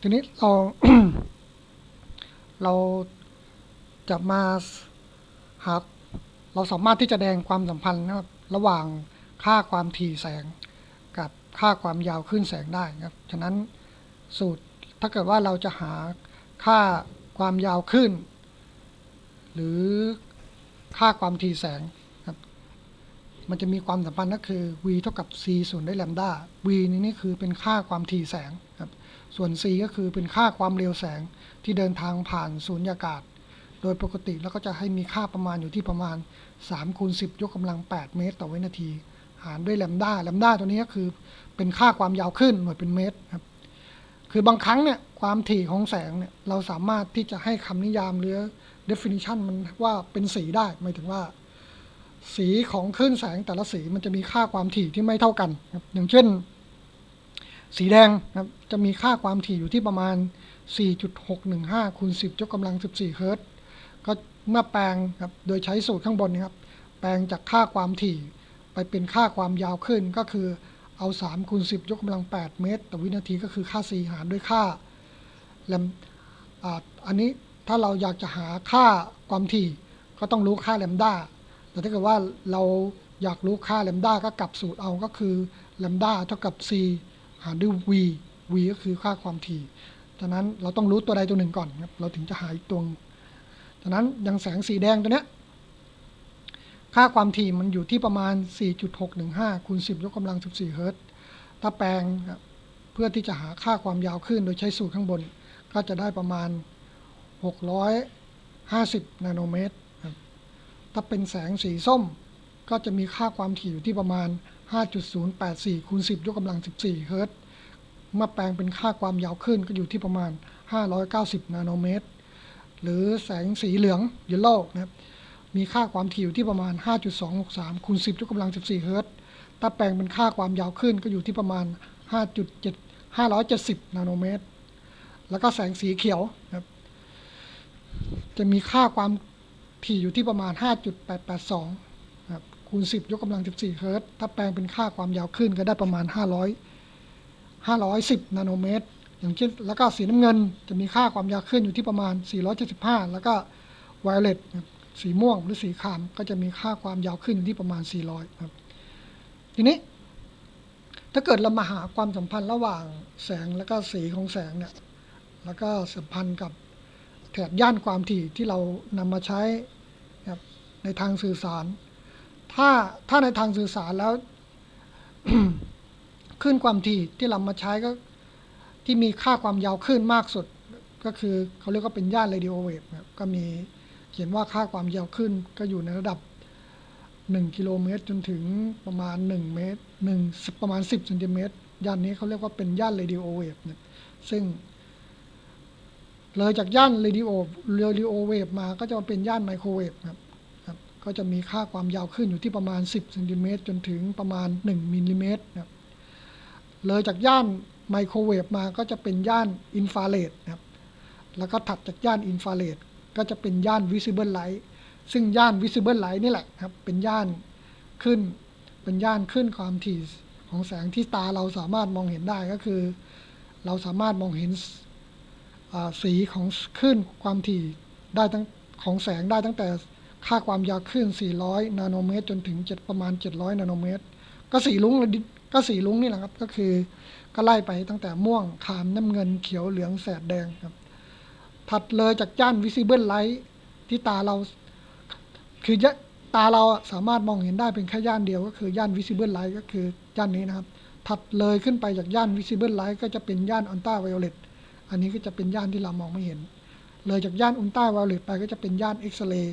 ทีนี้เรา เราจะมาหาเราสามารถที่จะแสดงความสัมพันธ์นะครับระหว่างค่าความถี่แสง กับค่าความยาวคลื่นแสงได้นะครับฉะนั้นสูตรถ้าเกิดว่าเราจะหาค่าความยาวคลื่นหรือค่าความถี่แสง มันจะมีความสัมพันธ์ก็คือ v เท่ากับ c ส่วนด้วยแลมดา v นี่นี่คือเป็นค่าความถี่แสงครับ ส่วน c ก็คือเป็นค่าความเร็วแสงที่เดินทางผ่านสูญญากาศ โดยปกติแล้วก็จะให้มีค่าประมาณอยู่ที่ประมาณ3คูณ10 ยกกำลัง 8 เมตร ต่อวินาที หารด้วยแลมดาแลมดาตัวนี้ก็คือเป็นค่าความยาวขึ้นหน่วยเป็นเมตรครับ คือบางครั้งเนี่ยความถี่ของแสงเนี่ยเราสามารถที่จะให้คำนิยามหรือ definition มันว่าเป็นสีได้หมายถึงว่า สีของคลื่นแสงแต่ละสีมันจะมีค่าความถี่ที่ไม่เท่ากันครับอย่างเช่น สีแดงครับจะมีค่าความถี่อยู่ที่ประมาณ 4.615คูณ10ยกกำลัง 14 เฮิรตซ์ก็เมื่อแปลงครับโดยใช้สูตรข้างบนนี้ครับ แปลงจากค่าความถี่ ไปเป็นค่าความยาวขึ้นก็คือเอา 3คูณ10ยกกำลัง 8 เมตร ต่อวินาทีก็คือค่า c หารด้วยค่าแลมอ,อันนี้ถ้าเราอยากจะหาค่าความถี่ก็ต้องรู้ค่าแลมด้า แต่ถ้าเกิดว่าเราอยากรู้ค่าแลมด้าก็กลับสูตรเอาก็คือแลมด้าเท่ากับ c หารด้วย v v ก็คือค่าความถี่ฉะนั้นเราต้องรู้ตัวใดตัวหนึ่งก่อนครับ เราถึงจะหาอีกตัวฉะนั้นอย่างแสงสีแดงตัวเนี้ย ค่าความถี่มันอยู่ที่ประมาณ 4.615คูณ10 ยกกำลัง 14 เฮิรตซ์ ถ้าแปลงเพื่อที่จะหาค่าความยาวขึ้นโดยใช้สูตรข้างบน ก็จะได้ประมาณ 650 นาโนเมตร ถ้าเป็นแสงสีส้ม ก็จะมีค่าความถี่อยู่ที่ประมาณ 5.084คูณ10 ยกกำลัง 14 เฮิรตซ์เมื่อแปลงเป็นค่าความยาวขึ้นก็อยู่ที่ประมาณ 590 นาโนเมตร หรือแสงสีเหลืองเยลโล่นะครับ มีค่าความถี่อยู่ที่ประมาณ 5.263คูณ10 ยกกำลัง 14 เฮิรตซ์ถ้าแปลงเป็นค่าความยาวขึ้นก็อยู่ที่ประมาณ 5.7 570 นาโนเมตร แล้วก็แสงสีเขียวนะครับ จะมีค่าความ ถี่อยู่ที่ประมาณ 5.882ครับคูณ 10 ยกกำลัง 14 เฮิรตซ์ถ้าแปลงเป็นค่าความยาวขึ้นก็ได้ประมาณ 500 510 นาโนเมตร อย่างเช่นแล้วก็สีน้ำเงินจะมีค่าความยาวขึ้นอยู่ที่ประมาณ 475 แล้วก็ไวโอเลตสีม่วงหรือสีขามก็จะมีค่าความยาวขึ้นอยู่ที่ประมาณ 400 ครับ ทีนี้ ถ้าเกิดเรามาหาความสัมพันธ์ระหว่างแสงและก็สีของแสงเนี่ย แล้วก็สัมพันธ์กับ ถบย่านความถี่ที่เรานำมาใช้ในทางสื่อสาร ถ้าถ้าในทางสื่อสารแล้วคลื่นความถี่ที่เรามาใช้ก็ที่มีค่าความยาวคลื่นมากสุด ก็คือเขาเรียกว่าเป็นย่าน radio wave ครับก็มีเขียนว่าค่าความยาวคลื่นก็อยู่ในระดับ 1 กิโลเมตร จนถึงประมาณ 1 เมตร1ประมาณ 10เซนติเมตรย่านนี้เขาเรียกว่าเป็นย่าน radio wave นะซึ่ง เลยจากย่าน radio radio wave มาก็จะมาเป็นย่านไมโครเวฟครับครับ ก็จะมีค่าความยาวขึ้นอยู่ที่ประมาณ 10เซนติเมตรจนถึงประมาณ 1มิลลิเมตรครับเลยจากย่านไมโครเวฟมาก็จะเป็นย่านอินฟราเรดครับแล้วก็ถัดจากย่านอินฟราเรดก็จะเป็นย่าน visible light ซึ่งย่าน visible light นี่แหละครับ เป็นย่านขึ้น เป็นย่านขึ้นความถี่ของแสงที่ตาเราสามารถมองเห็นได้ก็คือ เราสามารถมองเห็น สีของคลื่นความถี่ได้ตั้งของแสงได้ตั้งแต่ค่าความยาวคลื่น 400 นาโนเมตร จนถึง7ประมาณ 700 นาโนเมตร ก็สีลุ้งก็สีลุ้งนี่แหละครับ ก็คือก็ไล่ไปตั้งแต่ม่วงขามน้ำเงินเขียวเหลืองแสดแดงครับ ถัดเลยจากย่าน visible light ที่ตาเรา คือยะตาเราสามารถมองเห็นได้เป็นแค่ย่านเดียว ก็คือย่าน visible light ก็คือย่านนี้นะครับ ถัดเลยขึ้นไปจากย่าน visible light ก็จะเป็นย่าน ultra violet อั อันนี้ก็จะเป็นย่านที่เรามองไม่เห็น เลยจากย่าน ultra violet ไปก็จะเป็นย่าน X-ray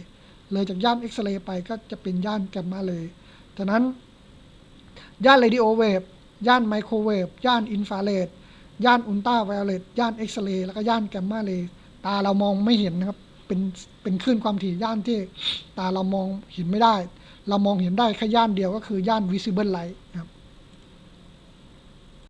เลยจากย่าน X-ray ไปก็จะเป็นย่านแกมมาเลยดังนั้น ย่าน radio wave ย่านไมโครเวฟย่านอินฟราเรดย่านอุลตราไวโอเลตย่านเอ็กซเรย์แล้วก็ย่านแกมมาเรย์ตาเรามองไม่เห็นนะครับเป็นเป็นคลื่นความถี่ย่านที่ตาเรามองเห็นไม่ได้ เรามองเห็นได้แค่ย่านเดียวก็คือย่าน visible light นะครับ